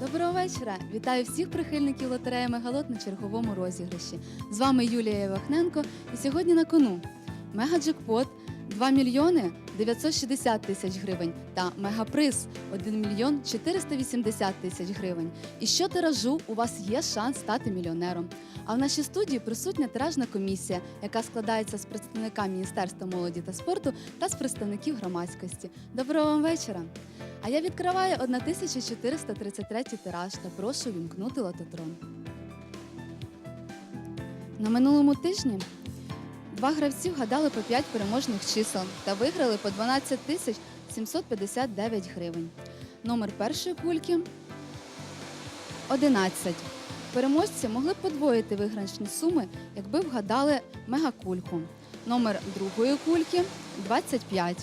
Доброго вечора! Вітаю всіх прихильників лотереї Мегалот на черговому розіграші. З вами Юлія Євахненко. І сьогодні на кону мегаджекпот 2 мільйони 960 тисяч гривень та мегаприз 1 мільйон 480 тисяч гривень. І що тиражу у вас є шанс стати мільйонером. А в нашій студії присутня тиражна комісія, яка складається з представника Міністерства молоді та спорту та з представників громадськості. Доброго вам вечора! А я відкриваю 1433 тираж та прошу вімкнути лототрон. На минулому тижні два гравці вгадали по 5 переможних чисел та виграли по 12 тисяч 759 гривень. Номер першої кульки 11. Переможці могли б подвоїти виграшні суми, якби вгадали мегакульку. Номер другої кульки 25.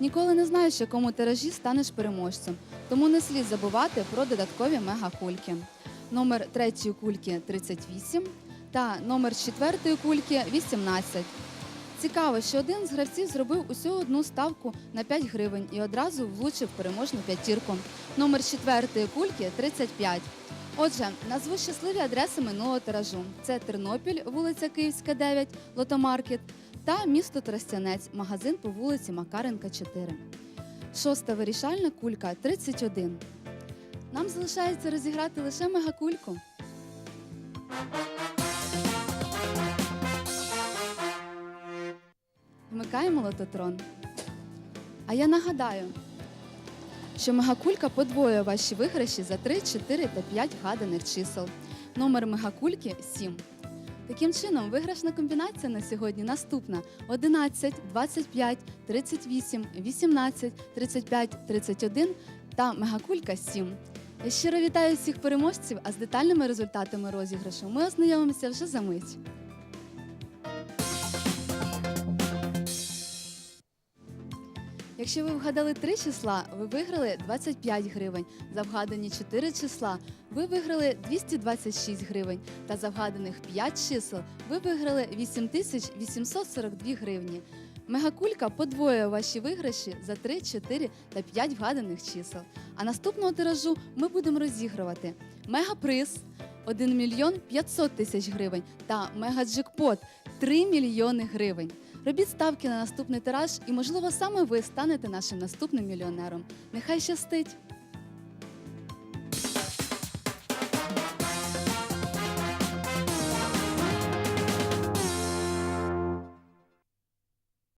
Ніколи не знаєш, якому тиражі станеш переможцем, тому не слід забувати про додаткові мегакульки. Номер третьої кульки 38 та номер четвертої кульки 18. Цікаво, що один з гравців зробив усю одну ставку на 5 гривень і одразу влучив переможну п'ятірку. Номер четвертої кульки 35. Отже, назву щасливі адреси минулого тиражу. Це Тернопіль, вулиця Київська, 9, Лотомаркет та місто Тростянець, магазин по вулиці Макаренка, 4. Шоста вирішальна кулька 31. Нам залишається розіграти лише мегакульку. Вмикаємо лототрон. А я нагадаю, що мегакулька подвоює ваші виграші за 3, 4 та 5 гаданих чисел. Номер мегакульки 7. Таким чином, виграшна комбінація на сьогодні наступна: 11, 25, 38, 18, 35, 31 та мегакулька 7. Я щиро вітаю всіх переможців, а з детальними результатами розіграшу ми ознайомимося вже за мить. Якщо ви вгадали три числа, ви виграли 25 гривень. За вгадані 4 числа ви виграли 226 гривень. Та за вгаданих 5 чисел ви виграли 8842 гривні. Мегакулька подвоює ваші виграші за 3, 4 та 5 вгаданих чисел. А наступного тиражу ми будемо розігрувати мегаприз 1 мільйон 500 тисяч гривень та мегаджекпот 3 мільйони гривень. Робіть ставки на наступний тираж, і можливо саме ви станете нашим наступним мільйонером. Нехай щастить!